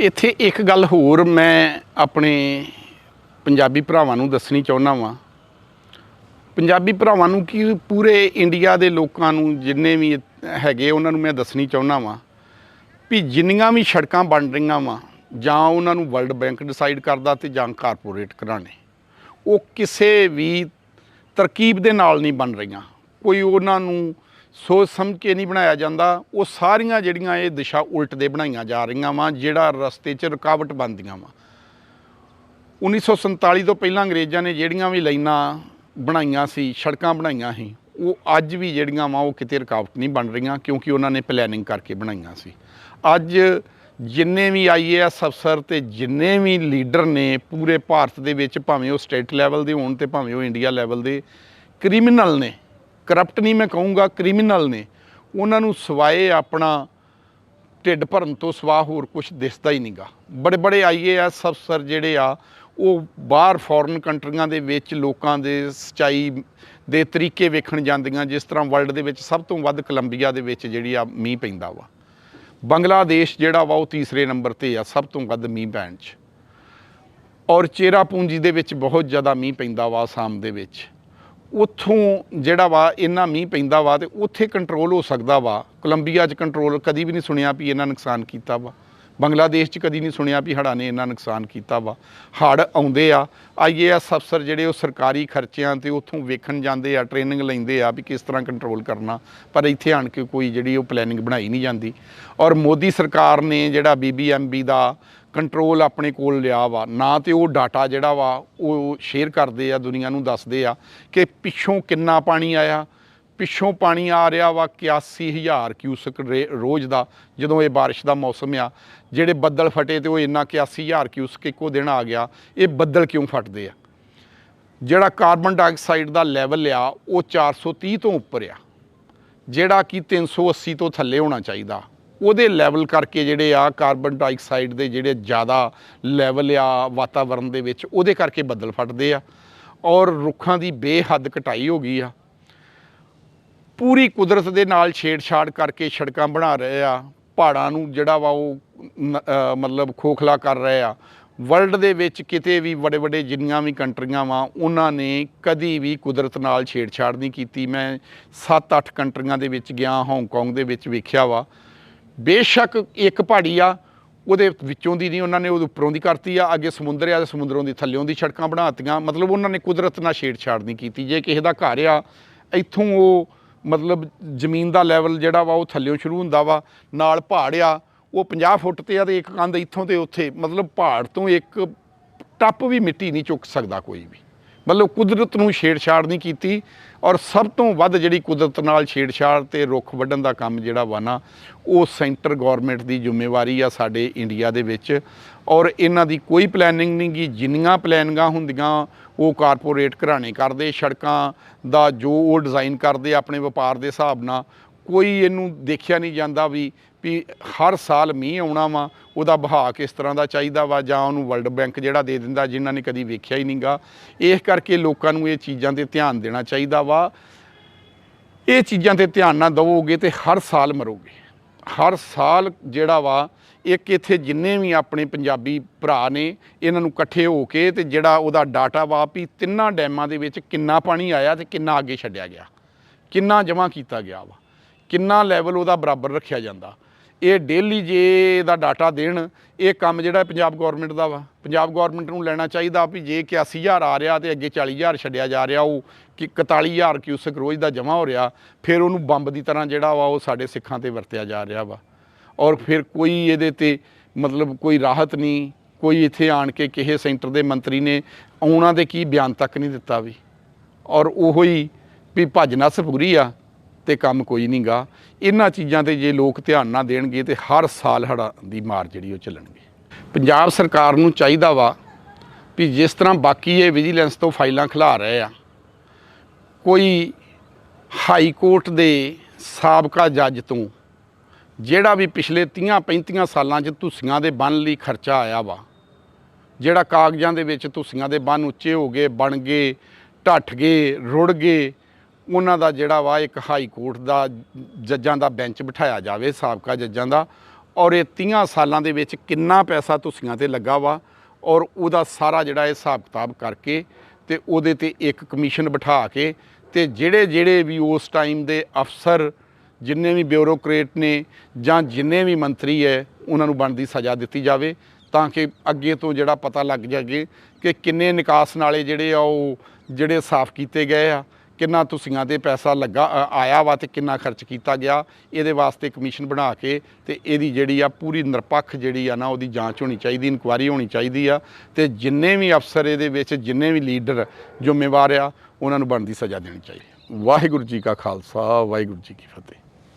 ਇੱਥੇ ਇੱਕ ਗੱਲ ਹੋਰ ਮੈਂ ਆਪਣੇ ਪੰਜਾਬੀ ਭਰਾਵਾਂ ਨੂੰ ਦੱਸਣੀ ਚਾਹੁੰਦਾ ਵਾਂ। ਪੰਜਾਬੀ ਭਰਾਵਾਂ ਨੂੰ ਕੀ ਪੂਰੇ ਇੰਡੀਆ ਦੇ ਲੋਕਾਂ ਨੂੰ ਜਿੰਨੇ ਵੀ ਹੈਗੇ ਉਹਨਾਂ ਨੂੰ ਮੈਂ ਦੱਸਣੀ ਚਾਹੁੰਦਾ ਵਾਂ ਵੀ ਜਿੰਨੀਆਂ ਵੀ ਸੜਕਾਂ ਬਣ ਰਹੀਆਂ ਵਾਂ ਜਾਂ ਉਹਨਾਂ ਨੂੰ ਵਰਲਡ ਬੈਂਕ ਡਿਸਾਈਡ ਕਰਦਾ ਤੇ ਜਾਂ ਕਾਰਪੋਰੇਟ ਘਰਾਣੇ, ਉਹ ਕਿਸੇ ਵੀ ਤਰਕੀਬ ਦੇ ਨਾਲ ਨਹੀਂ ਬਣ ਰਹੀਆਂ। ਕੋਈ ਉਹਨਾਂ ਨੂੰ ਸੋਚ ਸਮਝ ਕੇ ਨਹੀਂ ਬਣਾਇਆ ਜਾਂਦਾ। ਉਹ ਸਾਰੀਆਂ ਜਿਹੜੀਆਂ ਇਹ ਦਿਸ਼ਾ ਉਲਟ ਦੇ ਬਣਾਈਆਂ ਜਾ ਰਹੀਆਂ ਵਾਂ, ਜਿਹੜਾ ਰਸਤੇ 'ਚ ਰੁਕਾਵਟ ਬਣਦੀਆਂ ਵਾਂ। 1947 ਤੋਂ ਪਹਿਲਾਂ ਅੰਗਰੇਜ਼ਾਂ ਨੇ ਜਿਹੜੀਆਂ ਵੀ ਲਾਈਨਾਂ ਬਣਾਈਆਂ ਸੀ, ਸੜਕਾਂ ਬਣਾਈਆਂ ਸੀ, ਉਹ ਅੱਜ ਵੀ ਜਿਹੜੀਆਂ ਵਾ, ਉਹ ਕਿਤੇ ਰੁਕਾਵਟ ਨਹੀਂ ਬਣ ਰਹੀਆਂ, ਕਿਉਂਕਿ ਉਹਨਾਂ ਨੇ ਪਲੈਨਿੰਗ ਕਰਕੇ ਬਣਾਈਆਂ ਸੀ। ਅੱਜ ਜਿੰਨੇ ਵੀ ਆਈਏਐਸ ਅਫਸਰ ਤੇ ਜਿੰਨੇ ਵੀ ਲੀਡਰ ਨੇ ਪੂਰੇ ਭਾਰਤ ਦੇ ਵਿੱਚ, ਭਾਵੇਂ ਉਹ ਸਟੇਟ ਲੈਵਲ ਦੇ ਹੋਣ ਤੇ ਭਾਵੇਂ ਉਹ ਇੰਡੀਆ ਲੈਵਲ ਦੇ ਕ੍ਰਿਮੀਨਲ ਨੇ। ਕਰਪਟ ਨਹੀਂ ਮੈਂ ਕਹੂੰਗਾ ਕ੍ਰਿਮੀਨਲ ਨੇ। ਉਹਨਾਂ ਨੂੰ ਸਵਾਏ ਆਪਣਾ ਢਿੱਡ ਭਰਨ ਤੋਂ ਸਵਾ ਹੋਰ ਕੁਝ ਦਿਸਦਾ ਹੀ ਨਹੀਂਗਾ। ਬੜੇ ਬੜੇ ਆਈਏਐਸ ਅਫਸਰ ਜਿਹੜੇ ਆ, ਉਹ ਬਾਹਰ ਫੋਰਨ ਕੰਟਰੀਆਂ ਦੇ ਵਿੱਚ ਲੋਕਾਂ ਦੇ ਸਚਾਈ ਦੇ ਤਰੀਕੇ ਵੇਖਣ ਜਾਂਦੀਆਂ, ਜਿਸ ਤਰ੍ਹਾਂ ਵਰਲਡ ਦੇ ਵਿੱਚ ਸਭ ਤੋਂ ਵੱਧ ਕੋਲੰਬੀਆ ਦੇ ਵਿੱਚ ਜਿਹੜੀ ਆ ਮੀਂਹ ਪੈਂਦਾ ਵਾ। ਬੰਗਲਾਦੇਸ਼ ਜਿਹੜਾ ਵਾ, ਉਹ ਤੀਸਰੇ ਨੰਬਰ ਤੇ ਆ, ਸਭ ਤੋਂ ਵੱਧ ਮੀਂਹ ਪੈਣ 'ਚ। ਔਰ ਚੇਰਾ ਪੂੰਜੀ ਦੇ ਵਿੱਚ ਬਹੁਤ ਜ਼ਿਆਦਾ ਮੀਂਹ ਪੈਂਦਾ ਵਾ, ਆਸਾਮ ਦੇ ਵਿੱਚ। ਉੱਥੋਂ ਜਿਹੜਾ ਵਾ, ਇੰਨਾ ਮੀਂਹ ਪੈਂਦਾ ਵਾ ਤੇ ਉੱਥੇ ਕੰਟਰੋਲ ਹੋ ਸਕਦਾ ਵਾ। ਕੋਲੰਬੀਆ 'ਚ ਕੰਟਰੋਲ ਕਦੀ ਵੀ ਨਹੀਂ ਸੁਣਿਆ ਵੀ ਇਹਨਾਂ ਨੁਕਸਾਨ ਕੀਤਾ ਵਾ। ਬੰਗਲਾਦੇਸ਼ 'ਚ ਕਦੀ ਨਹੀਂ ਸੁਣਿਆ ਵੀ ਹੜ੍ਹਾਂ ਨੇ ਇੰਨਾ ਨੁਕਸਾਨ ਕੀਤਾ ਵਾ। ਹੜ੍ਹ ਆਉਂਦੇ ਆ ਆਈਏਐਸ ਅਫਸਰ ਜਿਹੜੇ ਉਹ ਸਰਕਾਰੀ ਖਰਚਿਆਂ ਤੇ ਉੱਥੋਂ ਵੇਖਣ ਜਾਂਦੇ ਆ ਟ੍ਰੇਨਿੰਗ ਲੈਂਦੇ ਆ ਵੀ ਕਿਸ ਤਰ੍ਹਾਂ ਕੰਟਰੋਲ ਕਰਨਾ। ਪਰ ਇੱਥੇ ਆਣ ਕੇ ਕੋਈ ਜਿਹੜੀ ਉਹ ਪਲੈਨਿੰਗ ਬਣਾਈ ਨਹੀਂ ਜਾਂਦੀ। ਔਰ ਮੋਦੀ ਸਰਕਾਰ ਨੇ ਜਿਹੜਾ ਬੀਬੀਐਮਬੀ ਦਾ ਕੰਟਰੋਲ ਆਪਣੇ ਕੋਲ ਲਿਆ ਵਾ। ਨਾ ਤੇ ਉਹ ਡਾਟਾ ਜਿਹੜਾ ਵਾ, ਉਹ ਸ਼ੇਅਰ ਕਰਦੇ ਆ, ਦੁਨੀਆ ਨੂੰ ਦੱਸਦੇ ਆ ਕਿ ਪਿੱਛੋਂ ਕਿੰਨਾ ਪਾਣੀ ਆਇਆ। ਪਿੱਛੋਂ ਪਾਣੀ ਆ ਰਿਹਾ ਵਾ 81000 ਕਿਊਸਕ ਰੇ- ਰੋਜ਼ ਦਾ, ਜਦੋਂ ਇਹ ਬਾਰਿਸ਼ ਦਾ ਮੌਸਮ ਆ। ਜਿਹੜੇ ਬੱਦਲ ਫਟੇ ਤੇ ਉਹ ਇੰਨਾ 81000 ਕਿਊਸਕ ਇੱਕੋ ਦਿਨ ਆ ਗਿਆ। ਇਹ ਬੱਦਲ ਕਿਉਂ ਫਟਦੇ ਆ? ਜਿਹੜਾ ਕਾਰਬਨ ਡਾਈਆਕਸਾਈਡ ਦਾ ਲੈਵਲ ਆ, ਉਹ 430 ਤੋਂ ਉੱਪਰ ਆ। ਜਿਹੜਾ ਕਿ 380 ਤੋਂ ਥੱਲੇ ਹੋਣਾ ਚਾਹੀਦਾ। ਉਹਦੇ ਲੈਵਲ ਕਰਕੇ ਜਿਹੜੇ ਆ ਕਾਰਬਨ ਡਾਈਆਕਸਾਈਡ ਦੇ ਜਿਹੜੇ ਜ਼ਿਆਦਾ ਲੈਵਲ ਆ ਵਾਤਾਵਰਣ ਦੇ ਵਿੱਚ, ਉਹਦੇ ਕਰਕੇ ਬੱਦਲ ਫਟਦੇ ਆ ਔਰ ਰੁੱਖਾਂ ਦੀ ਬੇਹੱਦ ਕਟਾਈ ਹੋ ਗਈ ਆ। ਪੂਰੀ ਕੁਦਰਤ ਦੇ ਨਾਲ ਛੇੜਛਾੜ ਕਰਕੇ ਸੜਕਾਂ ਬਣਾ ਰਹੇ ਆ, ਪਹਾੜਾਂ ਨੂੰ ਜਿਹੜਾ ਵਾ ਉਹ ਮਤਲਬ ਖੋਖਲਾ ਕਰ ਰਹੇ ਆ। ਵਰਲਡ ਦੇ ਵਿੱਚ ਕਿਤੇ ਵੀ ਵੱਡੇ ਵੱਡੇ ਜਿੰਨੀਆਂ ਵੀ ਕੰਟਰੀਆਂ ਵਾ, ਉਹਨਾਂ ਨੇ ਕਦੀ ਵੀ ਕੁਦਰਤ ਨਾਲ ਛੇੜਛਾੜ ਨਹੀਂ ਕੀਤੀ। ਮੈਂ 7-8 ਕੰਟਰੀਆਂ ਦੇ ਵਿੱਚ ਗਿਆ ਹਾਂਗਕਾਂਗ ਦੇ ਵਿੱਚ ਵੇਖਿਆ ਵਾ। ਬੇਸ਼ੱਕ ਇੱਕ ਪਹਾੜੀ ਆ, ਉਹਦੇ ਵਿੱਚੋਂ ਦੀ ਨਹੀਂ, ਉਹਨਾਂ ਨੇ ਉਹਦੇ ਉੱਪਰੋਂ ਦੀ ਕਰਤੀ ਆ, ਅੱਗੇ ਸਮੁੰਦਰ ਆ, ਤੇ ਸਮੁੰਦਰੋਂ ਦੀ ਥੱਲਿਓਂ ਦੀ ਸੜਕਾਂ ਬਣਾਤੀਆਂ। ਮਤਲਬ ਉਹਨਾਂ ਨੇ ਕੁਦਰਤ ਨਾਲ ਛੇੜਛਾੜ ਨਹੀਂ ਕੀਤੀ। ਜੇ ਕਿਸੇ ਦਾ ਘਰ ਆ, ਇੱਥੋਂ ਉਹ ਮਤਲਬ ਜ਼ਮੀਨ ਦਾ ਲੈਵਲ ਜਿਹੜਾ ਵਾ, ਉਹ ਥੱਲਿਓਂ ਸ਼ੁਰੂ ਹੁੰਦਾ ਵਾ। ਨਾਲ ਪਹਾੜ ਆ, ਉਹ 50 ਫੁੱਟ ਤੇ ਆ ਤੇ ਇੱਕ ਕੰਧ ਇੱਥੋਂ ਤੇ ਉੱਥੇ। ਮਤਲਬ ਪਹਾੜ ਤੋਂ ਇੱਕ ਟੱਪ ਵੀ ਮਿੱਟੀ ਨਹੀਂ ਚੁੱਕ ਸਕਦਾ ਕੋਈ ਵੀ। ਮਤਲਬ ਕੁਦਰਤ ਨੂੰ ਛੇੜਛਾੜ ਨਹੀਂ ਕੀਤੀ ਔਰ ਸਭ ਤੋਂ ਵੱਧ ਜਿਹੜੀ ਕੁਦਰਤ ਨਾਲ ਛੇੜਛਾੜ ਤੇ ਰੁੱਖ ਵੱਢਣ ਦਾ ਕੰਮ ਜਿਹੜਾ ਵਾ ਨਾ, ਉਹ ਸੈਂਟਰ ਗਵਰਨਮੈਂਟ ਦੀ ਜ਼ਿੰਮੇਵਾਰੀ ਆ ਸਾਡੇ ਇੰਡੀਆ ਦੇ ਵਿੱਚ ਔਰ ਇਹਨਾਂ ਦੀ ਕੋਈ ਪਲੈਨਿੰਗ ਨਹੀਂ ਗੀ, ਜਿੰਨੀਆਂ ਪਲੈਨਿੰਗਾਂ ਹੁੰਦੀਆਂ, ਉਹ ਕਾਰਪੋਰੇਟ ਘਰਾਣੇ ਕਰਦੇ, ਸੜਕਾਂ ਦਾ ਜੋ ਉਹ ਡਿਜ਼ਾਈਨ ਕਰਦੇ ਆਪਣੇ ਵਪਾਰ ਦੇ ਹਿਸਾਬ ਨਾਲ ਕੋਈ ਇਹਨੂੰ ਦੇਖਿਆ ਨਹੀਂ ਜਾਂਦਾ ਵੀ ਵੀ ਹਰ ਸਾਲ ਮੀਂਹ ਆਉਣਾ ਵਾ, ਉਹਦਾ ਬਹਾਅ ਕਿਸ ਤਰ੍ਹਾਂ ਦਾ ਚਾਹੀਦਾ ਵਾ, ਜਾਂ ਉਹਨੂੰ ਵਰਲਡ ਬੈਂਕ ਜਿਹੜਾ ਦੇ ਦਿੰਦਾ, ਜਿਨ੍ਹਾਂ ਨੇ ਕਦੀ ਵੇਖਿਆ ਹੀ ਨਹੀਂਗਾ। ਇਸ ਕਰਕੇ ਲੋਕਾਂ ਨੂੰ ਇਹ ਚੀਜ਼ਾਂ ਤੇ ਧਿਆਨ ਦੇਣਾ ਚਾਹੀਦਾ ਵਾ। ਇਹ ਚੀਜ਼ਾਂ ਤੇ ਧਿਆਨ ਨਾ ਦਿਵੋਗੇ ਤੇ ਹਰ ਸਾਲ ਮਰੋਗੇ। ਹਰ ਸਾਲ ਜਿਹੜਾ ਵਾ, ਇੱਕ ਇੱਥੇ ਜਿੰਨੇ ਵੀ ਆਪਣੇ ਪੰਜਾਬੀ ਭਰਾ ਨੇ, ਇਹਨਾਂ ਨੂੰ ਇਕੱਠੇ ਹੋ ਕੇ ਤੇ ਜਿਹੜਾ ਉਹਦਾ ਡਾਟਾ ਵਾ ਵੀ ਤਿੰਨਾਂ ਡੈਮਾਂ ਦੇ ਵਿੱਚ ਕਿੰਨਾ ਪਾਣੀ ਆਇਆ ਤੇ ਕਿੰਨਾ ਅੱਗੇ ਛੱਡਿਆ ਗਿਆ। ਕਿੰਨਾ ਜਮ੍ਹਾਂ ਕੀਤਾ ਗਿਆ ਵਾ। ਕਿੰਨਾ ਲੈਵਲ ਉਹਦਾ ਬਰਾਬਰ ਰੱਖਿਆ ਜਾਂਦਾ। ਇਹ ਡੇਲੀ ਜੇ ਦਾ ਡਾਟਾ ਦੇਣ, ਇਹ ਕੰਮ ਜਿਹੜਾ ਪੰਜਾਬ ਗਵਰਨਮੈਂਟ ਦਾ ਵਾ। ਪੰਜਾਬ ਗਵਰਨਮੈਂਟ ਨੂੰ ਲੈਣਾ ਚਾਹੀਦਾ ਵੀ ਜੇ 81000 ਆ ਰਿਹਾ ਤੇ ਅੱਗੇ 40000 ਛੱਡਿਆ ਜਾ ਰਿਹਾ, ਉਹ ਕਿ 41000 ਕਿਊਸਕ ਰੋਜ਼ ਦਾ ਜਮ੍ਹਾਂ ਹੋ ਰਿਹਾ, ਫਿਰ ਉਹਨੂੰ ਬੰਬ ਦੀ ਤਰ੍ਹਾਂ ਜਿਹੜਾ ਵਾ ਉਹ ਸਾਡੇ ਸਿੱਖਾਂ ਤੇ ਵਰਤਿਆ ਜਾ ਰਿਹਾ ਵਾ। ਔਰ ਫਿਰ ਕੋਈ ਇਹਦੇ ਤੇ ਮਤਲਬ ਕੋਈ ਰਾਹਤ ਨਹੀਂ, ਕੋਈ ਇੱਥੇ ਆਣ ਕੇ ਕਿਸੇ ਸੈਂਟਰ ਦੇ ਮੰਤਰੀ ਨੇ ਉਹਨਾਂ ਦੇ ਕੀ ਬਿਆਨ ਤੱਕ ਨਹੀਂ ਦਿੱਤਾ ਵੀ। ਔਰ ਉਹੋ ਹੀ ਵੀ ਭੱਜ ਨੱਸ ਪੂਰੀ ਆ ਤੇ ਕੰਮ ਕੋਈ ਨਹੀਂਗਾ। ਇਹਨਾਂ ਚੀਜ਼ਾਂ ਤੇ ਜੇ ਲੋਕ ਧਿਆਨ ਨਾ ਦੇਣਗੇ ਤੇ ਹਰ ਸਾਲ ਹੜ੍ਹਾਂ ਦੀ ਮਾਰ ਜਿਹੜੀ ਉਹ ਚੱਲਣਗੇ। ਪੰਜਾਬ ਸਰਕਾਰ ਨੂੰ ਚਾਹੀਦਾ ਵਾ ਵੀ ਜਿਸ ਤਰ੍ਹਾਂ ਬਾਕੀ ਇਹ ਵਿਜੀਲੈਂਸ ਤੋਂ ਫਾਈਲਾਂ ਖਿਲਾ ਰਹੇ ਆ, ਕੋਈ ਹਾਈ ਕੋਰਟ ਦੇ ਸਾਬਕਾ ਜੱਜ ਤੋਂ ਜਿਹੜਾ ਵੀ ਪਿਛਲੇ 30 35 ਸਾਲਾਂ 'ਚ ਧੁੱਸੀਆਂ ਦੇ ਬੰਨ ਲਈ ਖਰਚਾ ਆਇਆ ਵਾ, ਜਿਹੜਾ ਕਾਗਜ਼ਾਂ ਦੇ ਵਿੱਚ ਧੁੱਸੀਆਂ ਦੇ ਬੰਨ ਉੱਚੇ ਹੋ ਗਏ, ਬਣ ਗਏ, ਢੱਠ ਗਏ, ਰੁੜ ਗਏ ਉਹਨਾਂ ਦਾ ਜਿਹੜਾ ਵਾ ਇੱਕ ਹਾਈ ਕੋਰਟ ਦਾ ਜੱਜਾਂ ਦਾ ਬੈਂਚ ਬਿਠਾਇਆ ਜਾਵੇ, ਸਾਬਕਾ ਜੱਜਾਂ ਦਾ। ਔਰ ਇਹ 30 ਸਾਲਾਂ ਦੇ ਵਿੱਚ ਕਿੰਨਾ ਪੈਸਾ ਤੁਸੀਆਂ ਤੇ ਲੱਗਾ ਵਾ, ਔਰ ਉਹਦਾ ਸਾਰਾ ਜਿਹੜਾ ਇਹ ਹਿਸਾਬ ਕਿਤਾਬ ਕਰਕੇ ਤੇ ਉਹਦੇ ਤੇ ਇੱਕ ਕਮਿਸ਼ਨ ਬਿਠਾ ਕੇ ਤੇ ਜਿਹੜੇ ਜਿਹੜੇ ਵੀ ਉਸ ਟਾਈਮ ਦੇ ਅਫਸਰ, ਜਿੰਨੇ ਵੀ ਬਿਊਰੋਕਰੇਟ ਨੇ ਜਾਂ ਜਿੰਨੇ ਵੀ ਮੰਤਰੀ ਹੈ, ਉਹਨਾਂ ਨੂੰ ਬਣਦੀ ਸਜ਼ਾ ਦਿੱਤੀ ਜਾਵੇ ਤਾਂ ਕਿ ਅੱਗੇ ਤੋਂ ਜਿਹੜਾ ਪਤਾ ਲੱਗ ਜਾਗੇ ਕਿ ਕਿੰਨੇ ਨਿਕਾਸ ਨਾਲੇ ਜਿਹੜੇ ਆ ਉਹ, ਜਿਹੜੇ ਸਾਫ਼ ਕੀਤੇ ਗਏ ਆ। ਕਿੰਨਾ ਤੁਸੀਆਂ ਤੇ ਪੈਸਾ ਲੱਗਾ ਆਇਆ ਵਾ ਤੇ ਕਿੰਨਾ ਖਰਚ ਕੀਤਾ ਗਿਆ, ਇਹਦੇ ਵਾਸਤੇ ਕਮਿਸ਼ਨ ਬਣਾ ਕੇ ਤੇ ਇਹਦੀ ਜਿਹੜੀ ਆ ਪੂਰੀ ਨਿਰਪੱਖ ਜਿਹੜੀ ਆ ਨਾ ਉਹਦੀ ਜਾਂਚ ਹੋਣੀ ਚਾਹੀਦੀ ਇਨਕੁਆਇਰੀ ਹੋਣੀ ਚਾਹੀਦੀ ਆ ਤੇ ਜਿੰਨੇ ਵੀ ਅਫਸਰ ਇਹਦੇ ਵਿੱਚ, ਜਿੰਨੇ ਵੀ ਲੀਡਰ ਜ਼ਿੰਮੇਵਾਰ ਆ, ਉਹਨਾਂ ਨੂੰ ਬਣਦੀ ਸਜ਼ਾ ਦੇਣੀ ਚਾਹੀਦੀ ਵਾਹਿਗੁਰੂ ਜੀ ਕਾ ਖਾਲਸਾ, ਵਾਹਿਗੁਰੂ ਜੀ ਕੀ ਫਤਿਹ।